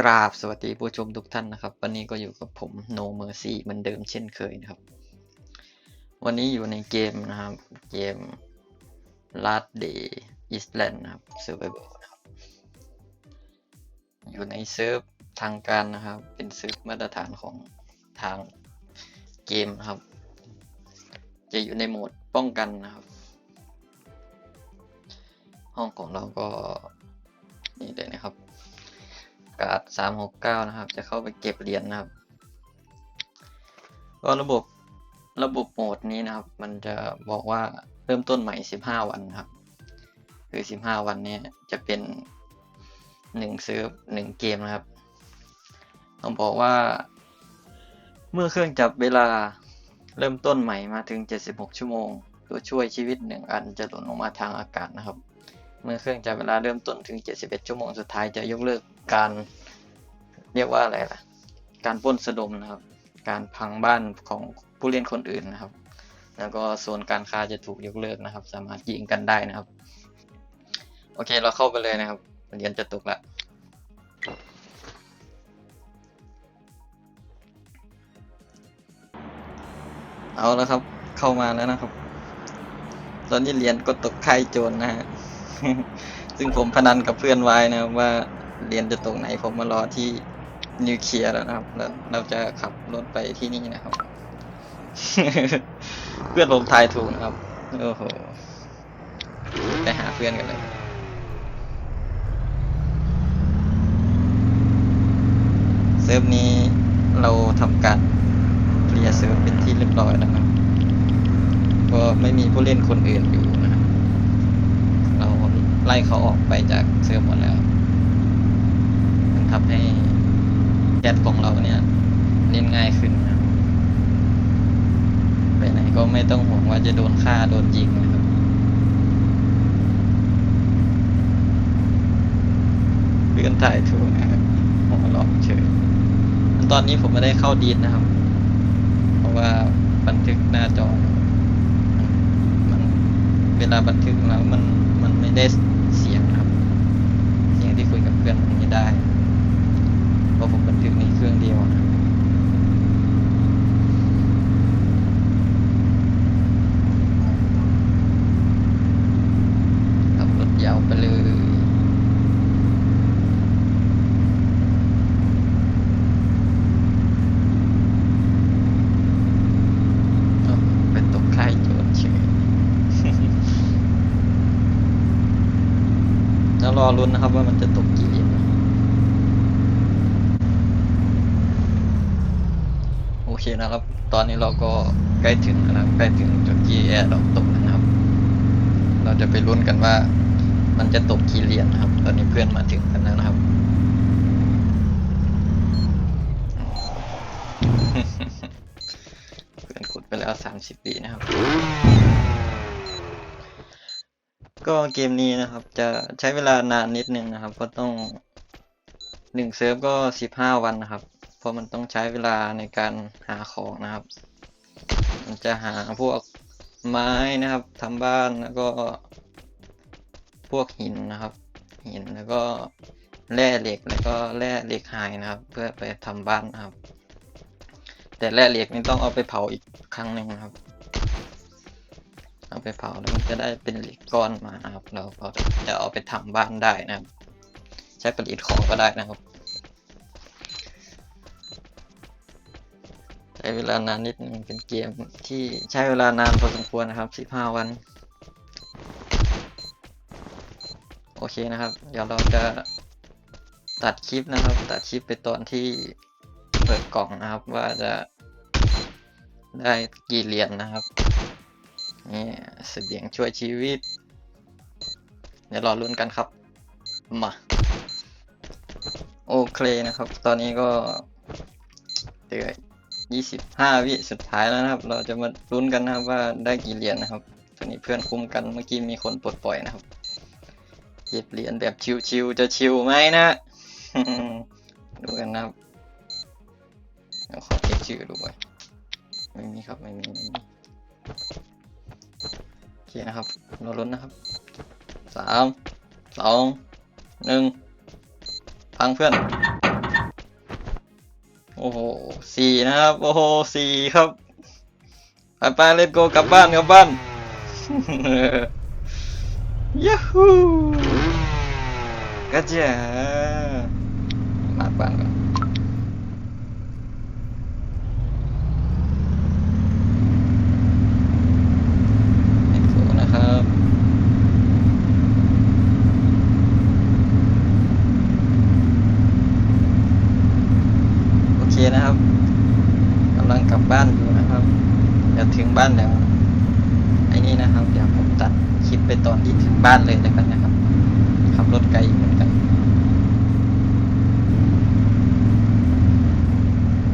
กราบสวัสดีผู้ชมทุกท่านนะครับ วันนี้ก็อยู่กับผม No Mercy เหมือนเดิมเช่นเคยนะครับ วันนี้อยู่ในเกมนะครับ เกม Last Day Island นะครับ Survival นะครับ อยู่ในเซิร์ฟทางการนะครับ เป็นเซิร์ฟมาตรฐานของทางเกมนะครับ จะอยู่ในโหมดป้องกันนะครับ ห้องของเราก็นี่เลยนะครับ การ์ดสามหกเก้านะครับ จะเข้าไปเก็บเหรียญนะครับ ก็ระบบระบบโหมดนี้นะครับ มันจะบอกว่าเริ่มต้นใหม่สิบห้าวันครับ คือสิบห้าวันนี้จะเป็นหนึ่งเซิร์ฟหนึ่งเกมนะครับ ต้องบอกว่า เมื่อเครื่องจับเวลาเริ่มต้นใหม่มาถึง 76 ชั่วโมง ตัวช่วยชีวิตหนึ่งอันจะหล่นลงมาทางอากาศนะครับ เมื่อเครื่องจับเวลาเริ่มต้นถึง 71 ชั่วโมงสุดท้ายจะยกเลิก การเรียกว่าอะไรล่ะ การปล้นสะดมนะครับ การพังบ้านของผู้เล่นคนอื่นนะครับ แล้วก็โซนการค้าจะถูกยกเลิกนะครับ สามารถยิงกันได้นะครับ โอเคเราเข้าไปเลยนะครับเหรียญจะตกละเอาแล้วครับ เข้ามาแล้วนะครับ ตอนนี้เหรียญก็ตกค่โจรนะฮะซึ่งผมพนันกับเพื่อนไว้นะครับว่า เรียญจะตกไหนผมมารอที่นิวเคลียร์แล้วนะครับแล้วเราจะขับรถไปที่นี่นะครับ เพื่อนผมทายถูกนะครับ โอ้โห ไปหาเพื่อนกันเลยเซิร์ฟนี้เราทำการเคลียร์เซิร์ฟเป็นที่เรียบร้อยแล้วนะก็ไม่มีผู้เล่นคนอื่นอยู่นะครับ เราไล่เขาออกไปจากเซิร์ฟหมดแล้ว ทำให้แชทของเราเนี่ยเล่นง่ายขึ้นนะครับไปไหนก็ไม่ต้องห่วงว่าจะโดนฆ่าโดนยิงนะครับเพื่อนถ่ายถูกนะครับหัวหลอกเฉยตอนนี้ผมไม่ได้เข้าดีดนะครับ เพราะว่าบันทึกหน้าจอมันเวลาบันทึกแล้วมันมันไม่ได้เสียงครับ เสียงที่คุยกับเพื่อนมันไม่ได้ ราะผมบันทึกในเครื่องเดียวนะครับขับรถยาวไปเลยอ้าวเป็นตกค่ายโจรเฉยแล้วรอรุ้นนะครับว่ามันจะตกกี่เหรียญนะโอเค นะครับ ตอนนี้เราก็ใกล้ถึงนะใกล้ถึงจุดที่แอร์ดอปตกนะครับ เราจะไปลุ้นกันว่า มันจะตกกี่เหรียญนะครับ ตอนนี้เพื่อนมาถึงกันแล้วนะครับเพื่อนกดไปแล้วสามสิบปีนะครับ ก็เกมนี้นะครับ จะใช้เวลานานนิดนึงนะครับ ก็ต้องหนึ่งเซิร์ฟก็สิบห้าวันนะครับ เพราะมันต้องใช้เวลาในการหาของนะครับ มันจะหาพวกไม้นะครับทำบ้านแล้วก็ พวกหินนะครับ หินแล้วก็แร่เหล็กแล้วก็แร่เหล็กไฮนะครับ เพื่อไปทำบ้านนะครับ แต่แร่เหล็กนี่ต้องเอาไปเผาอีกครั้งหนึ่งนะครับ เอาไปเผาแล้วมันจะได้เป็นเหล็กก้อนมานะครับ เราก็จะเอาไปทำบ้านได้นะครับ ใช้ประดิษฐ์ของก็ได้นะครับ เวลานานนิดนึงเป็นเกมที่ใช้เวลานานพอสมควรนะครับ 15 วัน โอเคนะครับ เดี๋ยวเราจะตัดคลิปนะครับ ตัดคลิปไปตอนที่เปิดกล่องนะครับว่าจะได้กี่เหรียญนะครับนี่เสบียงช่วยชีวิต เดี๋ยวรอลุ้นกันครับ มา โอเคนะครับ ตอนนี้ก็เดือ ยี่สิบห้าวิสุดท้ายแล้วนะครับ เราจะมาลุ้นกันนะครับว่าได้กี่เหรียญนะครับตอนนี้เพื่อนคุ้มกันเมื่อกี้มีคนปลดปล่อยนะครับเก็บเหรียญแบบชิวๆจะชิวไหมนะดูกันนะครับเดี๋ยวขอเช็คชื่อดูก่อนไม่มีครับไม่มีไม่มีโอเคนะครับเราลุ้นนะครับสามสองหนึ่งพังเพื่อน โอ้โหสี่นะครับ โอ้โหสี่ครับไปไปเลตโกกลับบ้านกลับบ้านยูฮูกระเจ้ามาบ้านก่อนเลตโกนะครับ โอเคนะครับกำลังกลับบ้านอยู่นะครับเดี๋ยวถึงบ้านแล้ว ไอ้นี่นะครับ เดี๋ยวผมตัดคลิปไปตอนที่ถึงบ้านเลยแล้วกันนะครับขับรถไกลเหมือนกัน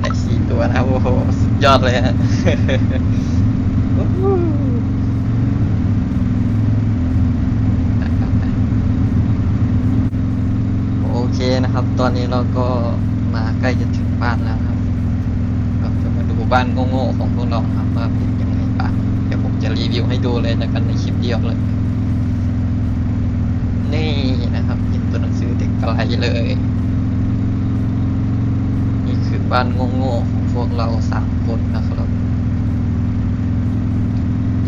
ได้สี่ตัวนะครับโอ้โหสุดยอดเลยฮะโอเคนะครับ ตอนนี้เราก็มาใกล้จะถึงบ้านแล้วครับเราจะมาดูบ้านโง่ๆของพวกเราครับว่าเป็นยังไง จะรีวิวให้ดูเลยนะกันในคลิปเดียวเลย นี่นะครับเห็นตัวหนังสือเด็กไกลเลย นี่คือบ้านโง่ๆของพวกเราสามคนนะครับ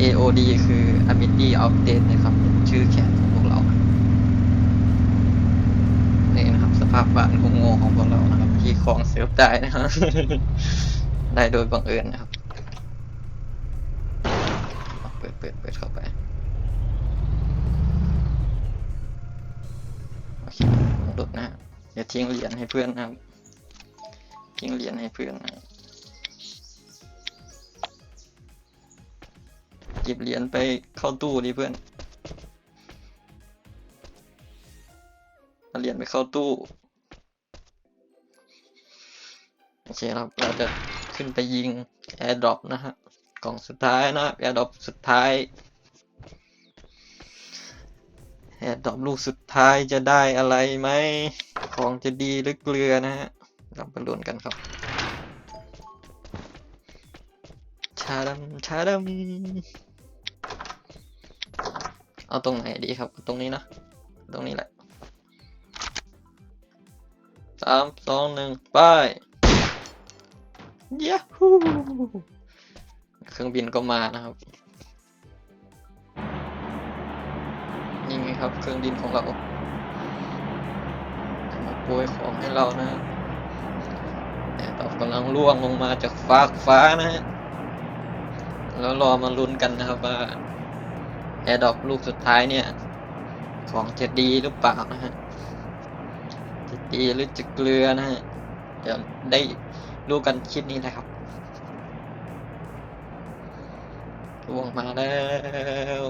AOD คือ Amity Update นะครับ ชื่อแขนของพวกเรา นี่นะครับ สภาพบ้านโง่ๆของพวกเรานะครับ ที่คลองเซิร์ฟได้นะครับ ได้โดยบังเอิญนะครับ เปิดเปิดเปิดเข้าไปโอเคลดนะฮะอย่าทิ้งเหรียญให้เพื่อนนะครับทิ้งเหรียญให้เพื่อนนะครับหยิบเหรียญไปเข้าตู้ดิเพื่อนเอาเหรียญไปเข้าตู้โอเคครับเราจะขึ้นไปยิง AirDrop นะฮะ กล่องสุดท้ายนะ AirDrop สุดท้าย AirDrop ลูกสุดท้ายจะได้อะไรไหม ของจะดีหรือเกลือนะฮะเราไปลุ้นกันครับ ชาดำชาดำเอาตรงไหนดีครับ ตรงนี้นะ ตรงนี้แหละสามสองหนึ่งไปย a ฮู เครื่องบินก็มานะครับ นี่ไงครับ เครื่องบินของเรามาโปรยของให้เรานะแต่ตอบกำลังล่วงลงมาจากฟากฟ้านะฮะ แล้วรอมาลุ้นกันนะครับว่าแอร์ดอกลูกสุดท้ายเนี่ย ของจะดีหรือเปล่านะฮะ จะดีหรือจะเกลือนะฮะ เดี๋ยวได้รู้กันคลิปนี้นะครับ ล่วงมาแล้ว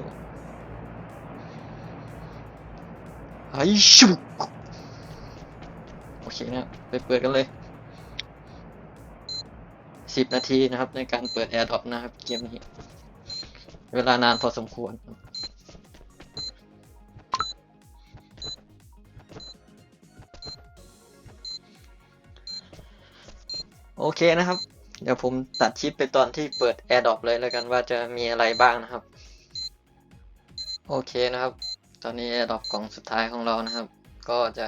ไอ้ชุบโอเคนะไปเปิดกันเลยสิบนาทีนะครับ ในการเปิด AirDrop นะครับ เกมนี้ เวลานานพอสมควร โอเคนะครับ เดี๋ยวผมตัดคลิปไปตอนที่เปิด AirDrop เลยแล้วกันว่าจะมีอะไรบ้างนะครับ โอเคนะครับ ตอนนี้ AirDrop กล่องสุดท้ายของเรานะครับ ก็จะ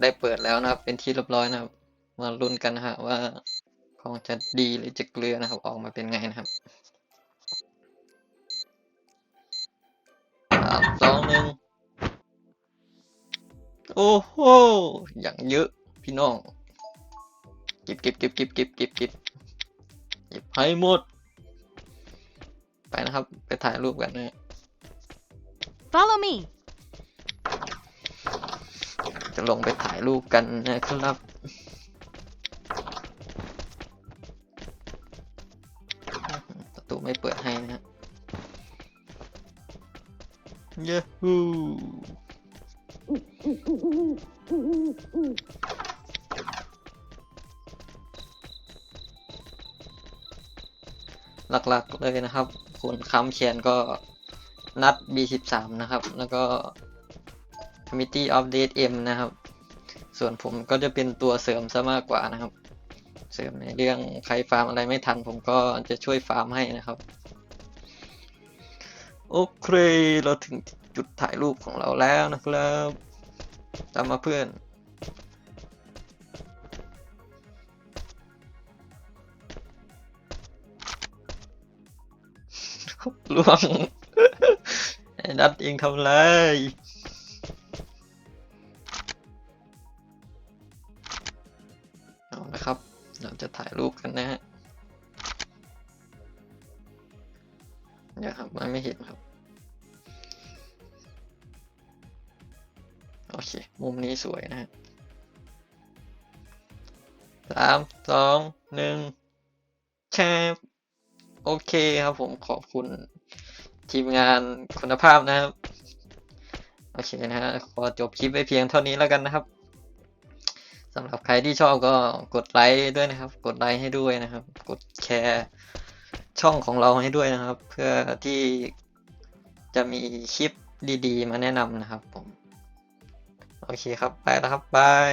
ได้เปิดแล้วนะครับ เป็นที่เรียบร้อยนะครับ มาลุ้นกันนะฮะว่าของจะดีหรือจะเกลือนะครับ ออกมาเป็นไงนะครับสามสองหนึ่งโอ้โหอย่างเยอะพี่น้องก็บเก็บเก็บเก็บเก็บเก็บเก็บ เก็บให้หมด ไปนะครับ ไปถ่ายรูปกันนะ Follow me. จะลงไปถ่ายรูปกันนะครับ ประตูไม่เปิดให้นะฮ หลักๆเลยนะครับคุณค้ำเขียนก็นัด B13 นะครับ แล้วก็ Committee of Date M นะครับ ส่วนผมก็จะเป็นตัวเสริมซะมากกว่านะครับ เสริมในเรื่องใครฟาร์มอะไรไม่ทัน ผมก็จะช่วยฟาร์มให้นะครับ โอเค เราถึงจุดถ่ายรูปของเราแล้วนะครับ ตามมาเพื่อน ล่วงไอ้นัดเองทำไรเอาละครับ เราจะถ่ายรูปกันนะฮะเดี๋ยวครับมันไม่เห็นครับ โอเค มุมนี้สวยนะฮะสามสองหนึ่งแชร์ โอเคครับผมขอบคุณทีมงานคุณภาพนะครับ โอเคนะฮะขอจบคลิปไปเพียงเท่านี้แล้วกันนะครับสำหรับใครที่ชอบก็กดไลค์ด้วยนะครับ กดไลค์ให้ด้วยนะครับ กดแชร์ช่องของเราให้ด้วยนะครับ เพื่อที่จะมีคลิปดีๆ มาแนะนำนะครับผม โอเคครับ ไปแล้วครับบาย